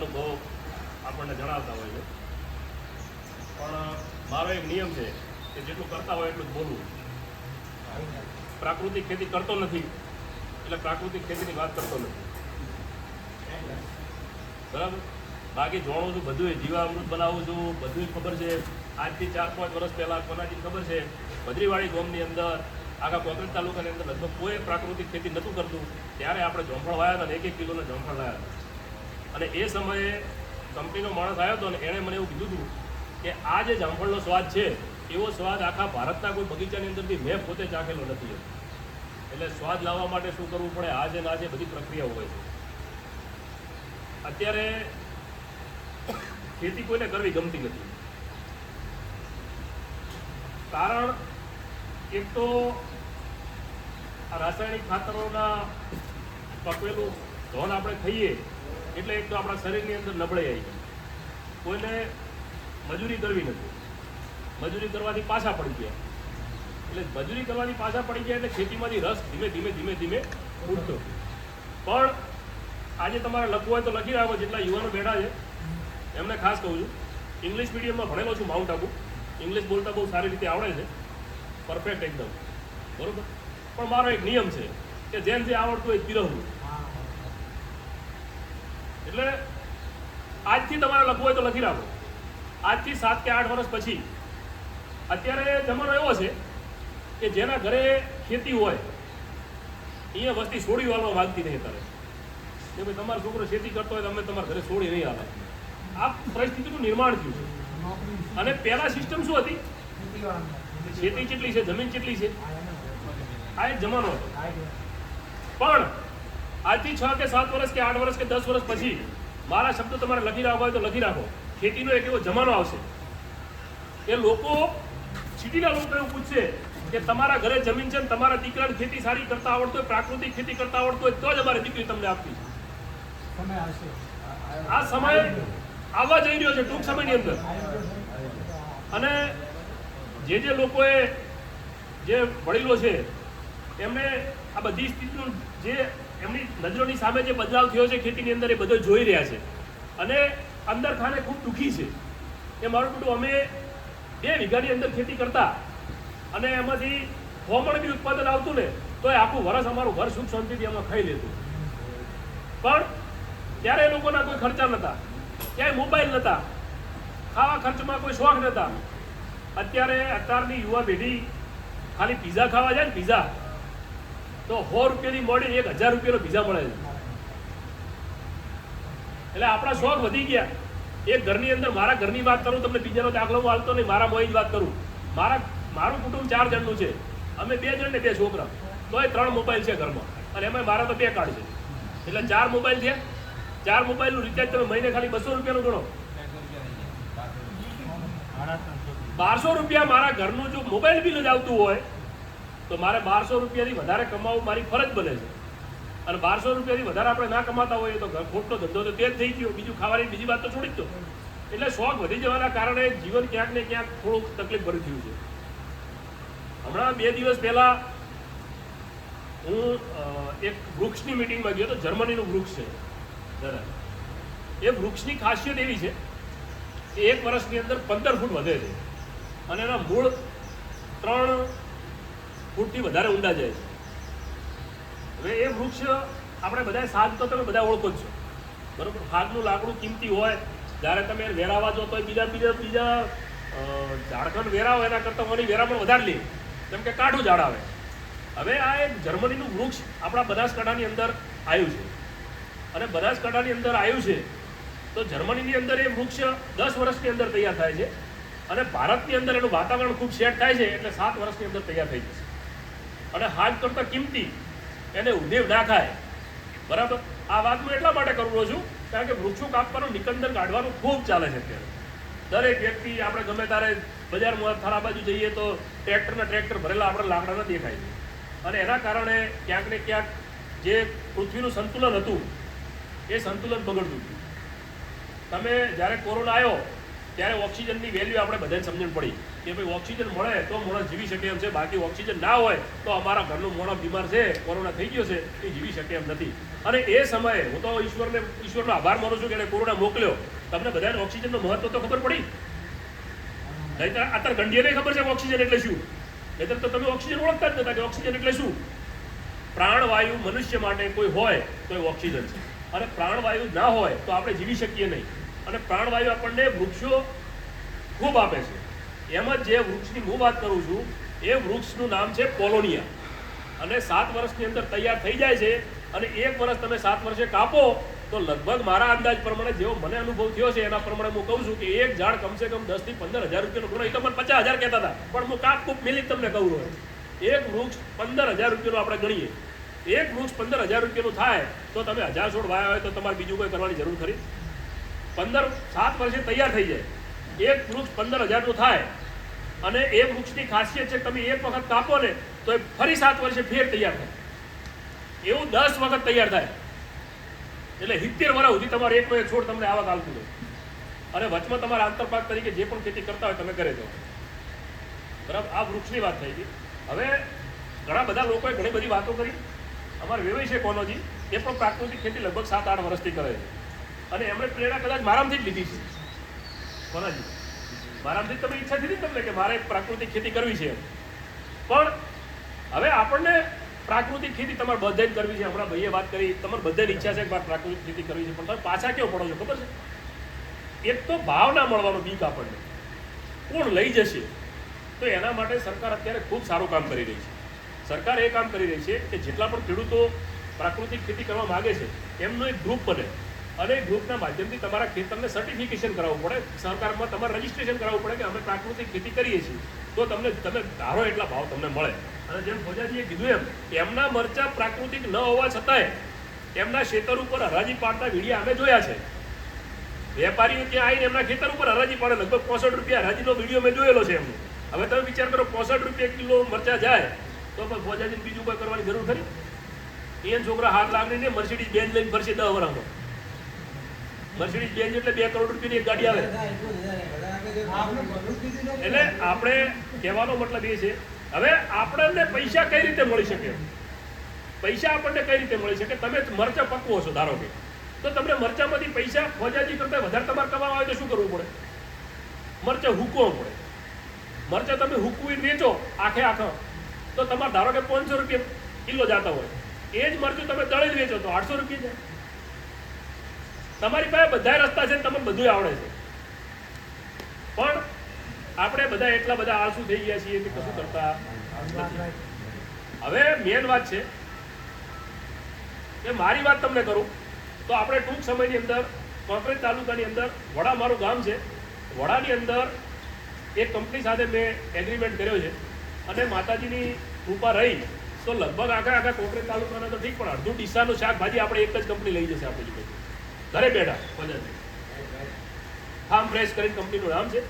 અનુભવો આપણને જણાવતા હોય છે. પણ મારો એક નિયમ છે કે જેટલું કરતા હોય એટલું જ બોલવું. પ્રાકૃતિક ખેતી કરતો નથી, એટલે પ્રાકૃતિક ખેતીની વાત કરતો નથી. બરાબર? બાકી જોણું છું બધું જીવામૃત બનાવું છું બધું ખબર છે. આજથી ચાર પાંચ વર્ષ પહેલાં કોનાથી ખબર છે ભદ્રીવાડી ગામની અંદર, આખા કોકરેજ તાલુકાની અંદર લગભગ કોઈ પ્રાકૃતિક ખેતી નહોતું કરતું. ત્યારે આપણે જોંફળ વાયા હતા એક એક કિલોના જોંફળ લાયા હતા. અને એ સમયે કંપનીનો માણસ આવ્યો હતો અને એણે મને એવું કીધું હતું કે આ જે જામફળનો સ્વાદ છે, એવો સ્વાદ આખા ભારતના કોઈ બગીચાની અંદરથી મેં પોતે ચાખેલો નથી. એટલે સ્વાદ લાવવા માટે શું કરવું પડે? આજે ના ને છે બધી પ્રક્રિયાઓ હોય છે. અત્યારે ખેતી કોઈને કરવી ગમતી નથી. કારણ એક તો આ રાસાયણિક ખાતરોના પકવેલું ધોન આપણે ખાઈએ એટલે એક તો આપણા શરીરની અંદર નબળાઈ આવી જાય કોઈને મજૂરી કરવી નથી. મજૂરી કરવાથી પાછા પડી ગયા. એટલે મજૂરી કરવાની પાછા પડી ગયા એટલે ખેતીમાંથી રસ ધીમે ધીમે ધીમે ધીમે ઉઠતો પણ આજે તમારે લખવું હોય તો લખી રાખો, જેટલા યુવાનો બેઠા છે. એમને ખાસ કહું છું ઇંગ્લિશ મીડિયમમાં ભણેલો છું માઉન્ટ આબુ ઇંગ્લિશ બોલતા બહુ સારી રીતે આવડે છે. પરફેક્ટ એકદમ. બરોબર? પણ મારો એક નિયમ છે કે જેમ જે આવડતું હોય પીરવવું એટલે આજથી તમારે લખવું હોય તો લખી રાખો. આજથી સાત કે આઠ વર્ષ પછી. અત્યારે જમાનો એવો છે કે જેના ઘરે ખેતી હોય, અહીંયા વસ્તી છોડી વાળવા માગતી નહીં અત્યારે. કે ભાઈ તમારો છોકરો ખેતી કરતો હોય તો અમે તમારા ઘરે છોડી નહીં આવે આ પરિસ્થિતિનું નિર્માણ થયું છે. અને પહેલા સિસ્ટમ શું હતી? ખેતી કેટલી છે, જમીન કેટલી છે? આ એક જમાનો હતો. પણ આજથી છ કે સાત વર્ષ કે આઠ વર્ષ કે દસ વર્ષ પછી મારા શબ્દો તમારે લખી રાખવા હોય તો લખી રાખો. ખેતીનો એક એવો જમાનો આવશે. કે લોકો સિટીના લોકો એવું પૂછશે કે તમારા ઘરે જમીન છે ને તમારા દીકરાને ખેતી સારી કરતા આવડતું હોય પ્રાકૃતિક ખેતી કરતા આવડતું હોય તો જ અમારી દીકરી તમને આપવી આ સમય આવવા જઈ રહ્યો છે ટૂંક સમયની અંદર. અને જે જે લોકોએ જે વડીલો છે એમને આ બધી સ્થિતિનું જે એમની નજરોની સામે જે બદલાવ થયો છે, ખેતીની અંદર એ બધો જોઈ રહ્યા છે. અને અંદર ખાને ખૂબ દુઃખી છે. એ મારું કુટુંબ અમે બે વીઘાની અંદર ખેતી કરતા અને એમાંથી કોમણ બી ઉત્પાદન આવતું ને, તો એ આખું વરસ અમારું ઘર સુખ શાંતિથી એમાં ખાઈ લેતું. પણ ત્યારે એ લોકોના કોઈ ખર્ચા નહોતા ક્યાંય મોબાઈલ નહોતા ખાવા ખર્ચમાં કોઈ શોખ નહોતા અત્યારે અત્યારની યુવા પેઢી ખાલી પીઝા ખાવા જાય ને પીઝા. તો સો રૂપિયાની મળી એક હજાર રૂપિયાનો બીજા મળે છે. એટલે આપણા શોખ વધી ગયા. એક ઘરની અંદર મારા ઘરની વાત કરું, તમને બીજાનો દાખલો હું હાલતો નહીં, મારા મોઈ જ વાત કરું. મારા, મારું કુટુંબ ચાર જણનું છે. અમે બે જણ ને બે છોકરા. તો એ ત્રણ મોબાઈલ છે ઘરમાં. અને એમાં મારા તો બે કાર્ડ છે. એટલે ચાર મોબાઈલ છે. ચાર મોબાઈલનું રિચાર્જ તમે મહિને ખાલી બસો રૂપિયાનું ગણો. બારસો રૂપિયા મારા ઘરનું જો મોબાઈલ બિલ જ આવતું હોય તો મારે બારસો રૂપિયાથી વધારે કમાવું મારી ફરજ બને છે. અને બારસો રૂપિયાથી વધારે આપણે ના કમાતા હોઈએ તો ખોટનો ધંધો તો તે જ થઈ ગયો. બીજું ખાવાની બીજી વાત તો છોડી જ દો. એટલે શોખ વધી જવાના કારણે જીવન ક્યાંક ને ક્યાંક થોડુંક તકલીફ ભરી થયું છે. હમણાં બે દિવસ પહેલા હું એક વૃક્ષની મિટિંગમાં ગયો તો જર્મનીનું વૃક્ષ છે. જરા એ વૃક્ષની ખાસિયત એવી છે કે એક વર્ષની અંદર પંદર ફૂટ વધે છે. અને એના મૂળ ત્રણ ફૂટથી વધારે ઊંડા જાય છે. હવે એ વૃક્ષ આપણે બધા સાગ તો તમે બધા ઓળખો જ છો. બરોબર? સાગનું લાકડું કિંમતી હોય, જ્યારે તમે વેરાવા જો તો બીજા બીજા બીજા ઝાડખંડ વેરાવો એના કરતાં ઓની વેરા પણ વધારે લે. જેમ કે કાઠું ઝાડ આવે. હવે આ એક જર્મનીનું વૃક્ષ આપણા બનાસકાંઠાની અંદર આવ્યું છે. અને બનાસકાંઠાની અંદર આવ્યું છે, તો જર્મનીની અંદર એ વૃક્ષ દસ વર્ષની અંદર તૈયાર થાય છે. અને ભારતની અંદર એનું વાતાવરણ ખૂબ સેટ થાય છે, એટલે સાત વર્ષની અંદર તૈયાર થઈ જશે. અને હાજ કરતાં કિંમતી એને ઉદેવ ના ખાય બરાબર? આ વાત હું એટલા માટે કરું છું કારણ કે વૃક્ષો કાપવાનું, નિકંદન કાઢવાનું ખૂબ ચાલે છે અત્યારે. દરેક વ્યક્તિ આપણે ગમે ત્યારે બજારમાં થારા બાજુ જઈએ તો ટ્રેક્ટરના ટ્રેક્ટર ભરેલા આપણે લાકડાના દેખાય. છે અને એના કારણે ક્યાંક ને ક્યાંક જે પૃથ્વીનું સંતુલન હતું, એ સંતુલન બગડતું હતું. તમે જ્યારે કોરોના આવ્યો, ત્યારે ઓક્સિજનની વેલ્યુ આપણે બધાને સમજણ પડી. કે ભાઈ ઓક્સિજન મળે તો માણસ જીવી શકે એમ છે. બાકી ઓક્સિજન ના હોય તો અમારા ઘરનું માણસ બીમાર છે, કોરોના થઈ ગયો છે, એ જીવી શકે એમ નથી. અને એ સમયે હું તો ઈશ્વરને, ઈશ્વરનો આભાર માનું છું કે એને કોરોના મોકલ્યો. તમને બધાને ઓક્સિજનનું મહત્વ તો ખબર પડી? નહીતર અત્યારે ગંડિયાને ખબર છે ઓક્સિજન એટલે શું? નહીતર તો તમે ઓક્સિજન ઓળખતા જ નતા કે ઓક્સિજન એટલે શું? પ્રાણવાયુ મનુષ્ય માટે કોઈ હોય તો એ ઓક્સિજન છે. અને પ્રાણવાયુ ના હોય તો આપણે જીવી શકીએ નહીં. અને પ્રાણવાયુ આપણને વૃક્ષો ખૂબ આપે છે. એમ જ જે વૃક્ષની હું વાત કરું છું, એ વૃક્ષનું નામ છે પોલોનિયા અને સાત વર્ષની અંદર તૈયાર થઈ જાય છે અને એક વર્ષ તમે સાત વર્ષે કાપો, તો લગભગ મારા અંદાજ પ્રમાણે જેવો મને અનુભવ થયો છે, એના પ્રમાણે હું કહું છું કે એક ઝાડ કમસે કમ દસથી પંદર હજાર રૂપિયાનો ગુણો એ તો મને પચાસ હજાર કહેતા હતા, પણ હું કાપ કૂપ મિલી તમને કહું છું. એક વૃક્ષ પંદર હજાર રૂપિયાનું આપણે ગણીએ. એક વૃક્ષ પંદર હજાર રૂપિયાનું થાય, તો તમે હજાર છોડ વાયા હોય તો તમારે બીજું કોઈ કરવાની જરૂર ખરી. પંદર સાત વર્ષે તૈયાર થઈ જાય. એક વૃક્ષ પંદર હજારનું થાય અને એ વૃક્ષની ખાસિયત છે તમે એક વખત કાપો ને તો એ ફરી સાત વર્ષે ફેર તૈયાર થાય. એવું દસ વખત તૈયાર થાય. એટલે સિત્તેર વર્ષ સુધી તમારે એકનો એક છોડ તમને આવક આવતું હોય અને વચમાં તમારા આંતરપાક તરીકે જે પણ ખેતી કરતા હોય તમે કરે દો બરાબર? આ વૃક્ષની વાત થઈ ગઈ. હવે ઘણા બધા લોકોએ ઘણી બધી વાતો કરી. અમારે વેવાઈ છે કોનોજી. એ પણ પ્રાકૃતિક ખેતી લગભગ સાત આઠ વર્ષથી કરે છે. અને એમણે પ્રેરણા કદાચ મારામાંથી જ લીધી છે. કોનાજી મારાથી તમે ઈચ્છા ને તમને કે મારે પ્રાકૃતિક ખેતી કરવી છે પણ હવે આપણને પ્રાકૃતિક ખેતી તમારે બધાને કરવી છે. હમણાં ભાઈએ વાત કરી, તમારે બધાની ઈચ્છા છે કે મારે પ્રાકૃતિક ખેતી કરવી છે. પણ તમે પાછા કેવો પડો છો, ખબર છે? એક તો ભાવ ના મળવાનો બીક આપણને. કોણ લઈ જશે? તો એના માટે સરકાર અત્યારે ખૂબ સારું કામ કરી રહી છે. સરકાર એ કામ કરી રહી છે કે જેટલા પણ ખેડૂતો પ્રાકૃતિક ખેતી કરવા માગે છે, એમનો એક ગ્રુપ બને. અને ગ્રુપના માધ્યમથી તમારા ખેતરને સર્ટિફિકેશન કરાવવું પડે. સરકારમાં તમારે રજીસ્ટ્રેશન કરાવવું પડે કે અમે પ્રાકૃતિક ખેતી કરીએ છીએ. તો તમને, તમે ધારો એટલા ભાવ તમને મળે. અને જેમ ભોજાજીએ કીધું એમ, એમના મરચા પ્રાકૃતિક ન હોવા છતાંય એમના ખેતર ઉપર હરાજી પાડતા વિડીયા અમે જોયા છે. વેપારીઓ ત્યાં આવીને એમના ખેતર ઉપર હરાજી પાડે. લગભગ પોસઠ રૂપિયા હરાજીનો વીડિયો મેં જોયેલો છે એમનો. હવે તમે વિચાર કરો, પોસઠ રૂપિયા કિલો મરચા જાય, તો પણ ભોજાજીને બીજું કોઈ કરવાની જરૂર ખરી? એ છોકરા હાથ લાગણીને મર્સિડીઝ બેન લઈને ફરશે દસ વર્ષમાં મર્સિડીઝ બેન્ચ એટલે બે કરોડ રૂપિયાની એક ગાડી આવે. એટલે આપણે કહેવાનો મતલબ એ છે હવે આપણને પૈસા કઈ રીતે મળી શકે? પૈસા આપણને કઈ રીતે મળી શકે? તમે મરચા પકવો છો ધારો કે. તો તમને મરચામાંથી પૈસા ફોજાજી કરતા વધારે તમારે કમાવા હોય તો શું કરવું પડે? મરચા હૂકવો પડે. મરચા તમે હૂકવી વેચો આખે આખા. તો તમારે ધારો કે પાંચસો રૂપિયા કિલો જતા હોય. એ જ મરચું તમે દળી વેચો તો આઠસો રૂપિયા જાય. તમારી પાસે બધા રસ્તા છે તમને બધું આવડે છે. પણ આપણે બધા એટલા બધા આળસુ થઈ ગયા છીએ કે કશું કરતા હવે મેન વાત છે કે મારી વાત તમને કરું તો આપણે ટૂંક સમયની અંદર કોંકરેજ તાલુકાની અંદર વડા મારું ગામ છે. વડાની અંદર એક કંપની સાથે મેં એગ્રીમેન્ટ કર્યો છે અને માતાજીની કૃપા રહી તો લગભગ આખા આખા કોંકરેજ તાલુકાના તો ઠીક પણ અડધું ડીસાનું શાકભાજી આપણે એક જ કંપની લઈ જશે આપણી જોડે. ઘરે બેઠા પંજાબી ફાર્મ ફ્રેશ કરીને કંપનીનું નામ છે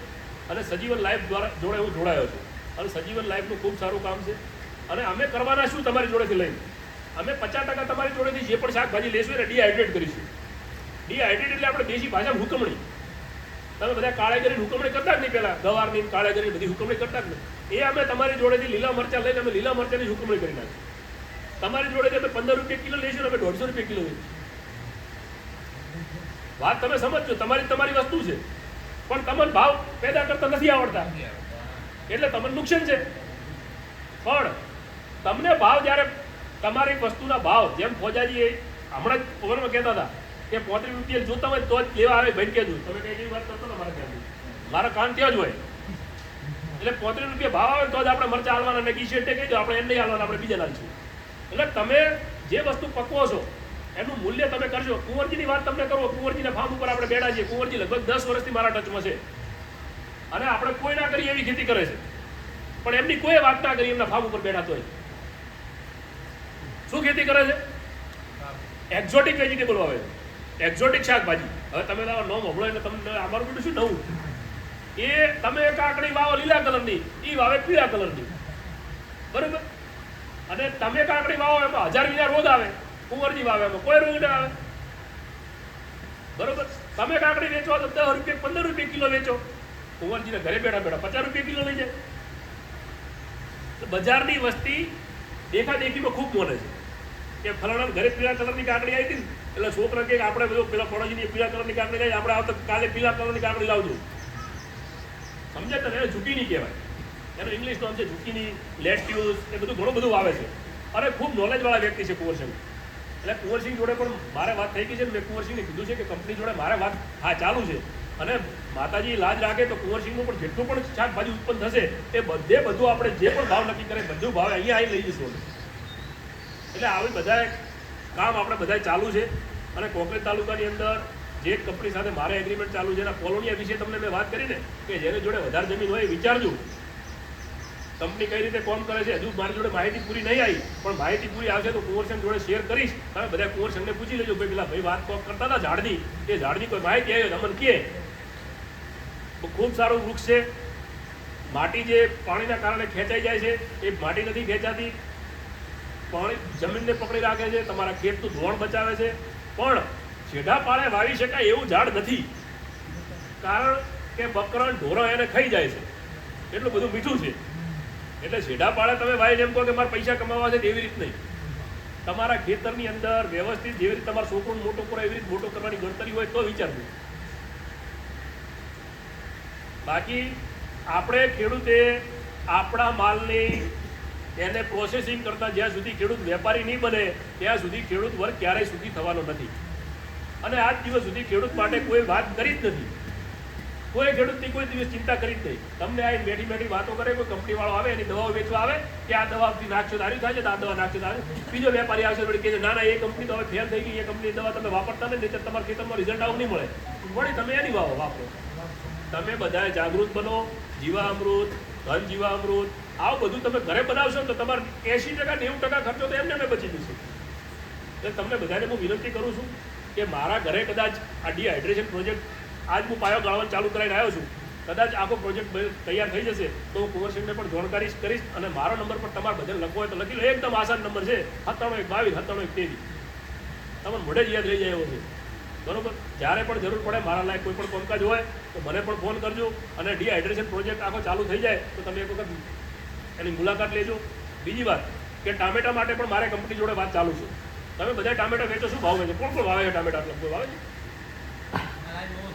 અને સજીવન લાઈફ દ્વારા જોડે હું જોડાયો છું. અને સજીવન લાઈફનું ખૂબ સારું કામ છે. અને અમે કરવાના શું તમારી જોડેથી લઈને? અમે પચાસ ટકા તમારી જોડેથી જે પણ શાકભાજી લેશું એને ડિહાઇડ્રેટ કરીશું. ડિહાઇડ્રેટ એટલે આપણે દેશી ભાષામાં હુકમણી. તમે બધા કાળા કરીને હુકમણી કરતા જ નહીં પહેલાં. ગવારની કાળા કરીને બધી હુકમણી કરતા જ નહીં. એ અમે તમારી જોડેથી લીલા મરચાં લઈને અમે લીલા મરચાંની હુકમણી કરી નાખીએ. તમારી જોડેથી અમે પંદર રૂપિયા કિલો લઈશું અમે દોઢસો રૂપિયા કિલો લઈશું વાત તમે સમજજો, તમારી તમારી વસ્તુ છે. પણ તમને ભાવ પેદા કરતા નથી આવડતા. એટલે તમને નુકસાન છે. પણ તમને ભાવ જ્યારે તમારી વસ્તુના ભાવ, જેમ ફોજાજી હમણાં જ ઓવરમાં કહેતા હતા કે પોત્રીસ રૂપિયા જોતા હોય તો જ લેવા આવે ભાઈ કહેજો તમે કઈ એવી વાત કરતો મારા ખ્યાલથી? મારા કાન ત્યાં જ હોય. એટલે પોત્રીસ રૂપિયા ભાવ આવે તો જ આપણે મરચા હાલવાના ને ગીશેટે કહી દો આપણે એમ નહીં હાલવાના, આપણે બીજા લાલશું. એટલે તમે જે વસ્તુ પકવો છો એનું મૂલ્ય તમે કરજો. કુંવરજીની વાત તમને કરો. કુંવરજીના ફાર્મ ઉપર આપણે બેઠા છીએ. કુંવરજી લગભગ દસ વર્ષથી મારા ટચમાં છે. અને આપણે કોઈ ના કરી એવી ખેતી કરે છે. પણ એમની કોઈ વાત ના કરી, એમના ફાર્મ ઉપર બેઠા તોય. શું ખેતી કરે છે? એક્ઝોટિક વેજીટેબલ છે. એક્ઝોટિક શાકભાજી. હવે તમે તમારો નોમ હમણાં એટલે તમને અમારું બધું શું નવું? એ તમે કાકડી વાવો લીલા કલરની એ વાવે પીળા કલરની. બરોબર? અને તમે કાકડી વાવો એમાં હજાર બીજા રોજ આવે. કુંવરજી વાવે એમાં કોઈ રોગ ના આવે. બરોબર? તમે કાકડી વેચો તો દસ રૂપિયા, પંદર રૂપિયા કિલો વેચો. કુંવરજીને ઘરે બેઠા બેઠા પચાસ રૂપિયા કિલો લઈ જાય. બજારની વસ્તી દેખા દેખીમાં ખૂબ મોને છે. કે ફલાણા ઘરે પીળા કલરની કાકડી આવી હતી એટલે છોકરા કે આપણે બધો પેલા પડોશીની પીળા કલરની કાકડી લઈ, આપણે આવતા કાલે પીળા કલરની કાકડી લાવજો. સમજે તને એને ઝુકીની કહેવાય. એનું ઇંગ્લિશ નામ છે ઝૂકીની, લેટ્યુસ એ બધું ઘણું બધું આવે છે. અને ખૂબ નોલેજવાળા વ્યક્તિ છે કુંવરસિંહ એટલે કુંવરસિંહ જોડે પણ મારે વાત થઈ ગઈ છે. મેં કુંવરસિંહને કીધું છે કે કંપની જોડે મારે વાત હા ચાલુ છે. અને માતાજી લાજ રાખે તો કુંવરસિંહનું પણ જેટલું પણ શાકભાજી ઉત્પન્ન થશે, એ બધે બધું આપણે જે પણ ભાવ નક્કી કરે, બધું ભાવ અહીંયા આવી લઈ જઈશું. એટલે આવી બધા કામ આપણે બધા ચાલુ છે. અને કોંકરેજ તાલુકાની અંદર જે કંપની સાથે મારે એગ્રીમેન્ટ ચાલુ છે, એના કોલોની વિશે તમને મેં વાત કરીને કે જેને જોડે વધારે જમીન હોય વિચારજો. કંપની કઈ રીતે કોમ કરે છે, હજુ મારી જોડે માહિતી પૂરી નહીં આવી, પણ માહિતી પૂરી આવશે તો કુંવરસંગ જોડે શેર કરીશ. તમે બધા કુંવરસંગને પૂછી લેજો, ભાઈ, પેલા ભાઈ વાત કોમ કરતા હતા ઝાડની એ ઝાડની કોઈ માહિતી આવી તમને કહે. ખૂબ સારું વૃક્ષ છે. માટી જે પાણીના કારણે ખેંચાઈ જાય છે, એ માટી નથી ખેંચાતી. પાણી જમીનને પકડી રાખે છે, તમારા ખેતનું ધોવાણ બચાવે છે. પણ છેડા પાળે વાવી શકાય એવું ઝાડ નથી. કારણ કે બકરણ ઢોરો એને ખાઈ જાય છે. એટલું બધું મીઠું છે. એટલે છેડા પાડે તમે ભાઈ એમ કહો કે મારે પૈસા કમાવા છે તેવી રીત નહીં તમારા ખેતરની અંદર વ્યવસ્થિત જેવી રીતે તમારા છોકરોને મોટો કરો એવી રીતે મોટો કરવાની ગણતરી હોય તો વિચારવું બાકી આપણે ખેડૂતે આપણા માલની એને પ્રોસેસિંગ કરતા જ્યાં સુધી ખેડૂત વેપારી નહીં બને, ત્યાં સુધી ખેડૂત વર્ગ ક્યારેય સુખી થવાનો નથી. અને આજ દિવસ સુધી ખેડૂત માટે કોઈ વાત કરી જ નથી. કોઈ ખેડૂતની કોઈ દિવસ ચિંતા કરી જ નહીં. તમને આ બેઠી બેઠી વાતો કરે, કોઈ કંપની વાળો આવે, એની દવાઓ વેચવા આવે, કે આ દવાથી નાખશો તારી થાય છે આ દવા નાખશો તારી બીજો વેપારી આવશે વળી છે, ના ના, એ કંપની તો હવે ફેલ થઈ ગઈ, એ કંપની દવા તમે વાપરતા નહીં નહીં તમારા ખેતરમાં રિઝલ્ટ આવું નહીં મળે. વળી તમે એની વાવો વાપરો. તમે બધાએ જાગૃત બનો, જીવામૃત, ધન જીવામૃત, આવું બધું તમે ઘરે બનાવશો તો તમારે એંશી ટકા, નેવું ટકા ખર્ચો તો એમને બચી જશે એટલે તમને બધાને હું વિનંતી કરું છું કે મારા ઘરે કદાચ આ ડિહાઇડ્રેશન પ્રોજેક્ટ આજ હું પાયો ગાળવાનું ચાલુ કરાવીને આવ્યો છું. કદાચ આખો પ્રોજેક્ટ તૈયાર થઈ જશે તો હું કુંવરસિંહને પણ જાણકારી કરીશ અને મારો નંબર પણ તમારે બધાને લખવો હોય તો લખી લો. એકદમ આસાન નંબર છે. સત્તાણું એક બાવીસ, સત્તાણું એક ત્રેવીસ. તમને મોઢે જ યાદ રહી જાય એવો છે. બરોબર? જ્યારે પણ જરૂર પડે, મારા લાયક કોઈ પણ કામકાજ હોય, તો મને પણ ફોન કરજો અને ડિહાઇડ્રેશન પ્રોજેક્ટ આખો ચાલુ થઈ જાય, તો તમે એક વખત એની મુલાકાત લેજો. બીજી વાત કે ટામેટા માટે પણ મારે કંપની જોડે વાત ચાલુ છે. તમે બધા ટામેટા વેચો, શું ભાવ વેચો? કોણ કોણ વાવે છે ટામેટા? કોઈ વાવે છે?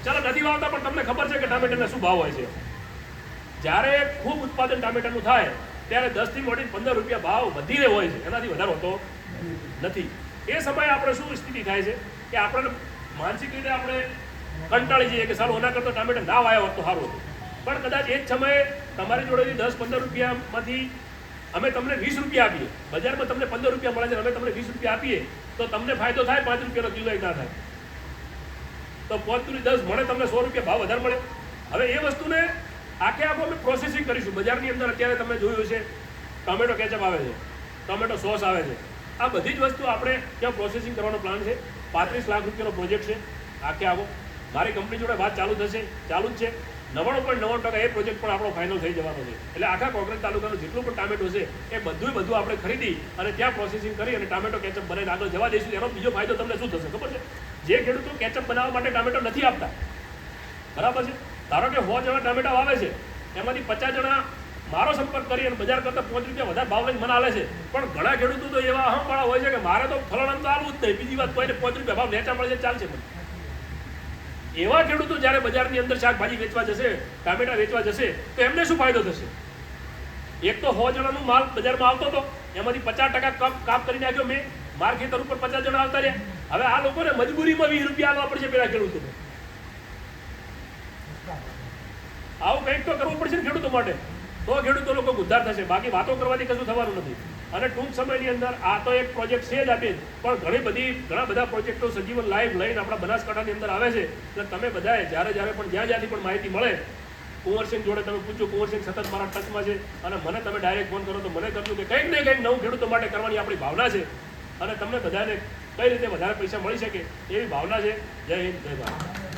ચાલો, નથી વાવતા, પણ તમને ખબર છે કે ટામેટાના શું ભાવ હોય છે. જ્યારે ખૂબ ઉત્પાદન ટામેટાનું થાય, ત્યારે દસથી મોટી પંદર રૂપિયા ભાવ વધીને હોય છે. એનાથી વધારે હોતો નથી. એ સમયે આપણે શું સ્થિતિ થાય છે? કે આપણે માનસિક રીતે આપણે કંટાળી જઈએ કે સારું એના કરતાં ટામેટા ના વાયા હોત તો સારું હતું. પણ કદાચ એ જ સમયે તમારી જોડેથી દસ પંદર રૂપિયામાંથી અમે તમને વીસ રૂપિયા આપીએ. બજારમાં તમને પંદર રૂપિયા મળે છે અમે તમને વીસ રૂપિયા આપીએ, તો તમને ફાયદો થાય, પાંચ રૂપિયાનો કિલો ના થાય. તો પોતપુરી દસ મળે, તમને સો રૂપિયા ભાવ વધારે મળે. હવે એ વસ્તુને આખે આખો અમે પ્રોસેસિંગ કરીશું. બજારની અંદર અત્યારે તમે જોયું છે ટોમેટો કેચઅપ આવે છે, ટોમેટો સોસ આવે છે. આ બધી જ વસ્તુ આપણે ત્યાં પ્રોસેસિંગ કરવાનો પ્લાન છે. પાંત્રીસ લાખ રૂપિયાનો પ્રોજેક્ટ છે, આખે આખો. મારી કંપની જોડે વાત ચાલુ થશે, ચાલુ જ છે. નવ્વાણું પોઈન્ટ નવ્વાણું ટકા એ પ્રોજેક્ટ પણ આપણો ફાઇનલ થઈ જવાનો છે. એટલે આખા કોંગ્રેસ તાલુકાનું જેટલું પણ ટામેટો છે, એ બધું બધું આપણે ખરીદી અને ત્યાં પ્રોસેસિંગ કરી અને ટામેટો કેચઅપ બનાવીને આગળ જવા દઈશું. એનો બીજો ફાયદો તમને શું થશે, ખબર છે? જે ખેડૂતો કેચઅપ બનાવવા માટે ટામેટો નથી આપતા. બરાબર છે? ધારો કે સો જણા ટામેટા વાવે છે, એમાંથી પચાસ જણા મારો સંપર્ક કરી અને બજાર કરતાં પાંચ રૂપિયા વધારે ભાવ લઈને મને આલે છે. પણ ઘણા ખેડૂતો તો એવા અહમવાળા હોય છે કે મારે તો ફલણ તો આવું જ નહીં. બીજી વાત કોઈને પાંચ રૂપિયા ભાવ વેચા મળે છે, ચાલશે મને. એવા ખેડૂતો જ્યારે બજારની અંદર શાકભાજી વેચવા જશે, ટામેટા વેચવા જશે, તો એમને શું ફાયદો થશે? એક તો સો જણાનું માલ બજારમાં આવતો હતો એમાંથી પચાસ ટકા કાપ કાપ કરી નાખ્યો મેં. માર ખેતર ઉપર પચાસ જણા આવતા રહ્યા. હવે આ લોકોને મજબૂરીમાં વીસ રૂપિયા આપવા પડશે પેલા ખેડૂતોને. આવું કંઈક તો કરવું પડશે ને ખેડૂતો માટે. તો ખેડૂતો લોકો ઉદ્ધાર થશે. બાકી વાતો કરવાથી કશું થવાનું નથી. અને ટૂંક સમયની અંદર આ તો એક પ્રોજેક્ટ છે જ આપે પણ ઘણી બધી, ઘણા બધા પ્રોજેક્ટો સજીવન લાઈવ લઈને આપણા બનાસકાંઠાની અંદર આવે છે. એટલે તમે બધાએ જ્યારે જ્યારે પણ, જ્યાં જ્યાંથી પણ માહિતી મળે, કુંવરસિંહ જોડે તમે પૂછો, કુંવરસિંહ સતત મારા ટચમાં છે. અને મને તમે ડાયરેક્ટ ફોન કરો તો મને કરજો કે કંઈક ને કંઈક નવું ખેડૂતો માટે કરવાની આપણી ભાવના છે. અને તમને બધાને કઈ રીતે વધારે પૈસા મળી શકે એવી ભાવના છે. જય હિન્દ, જય ભારત.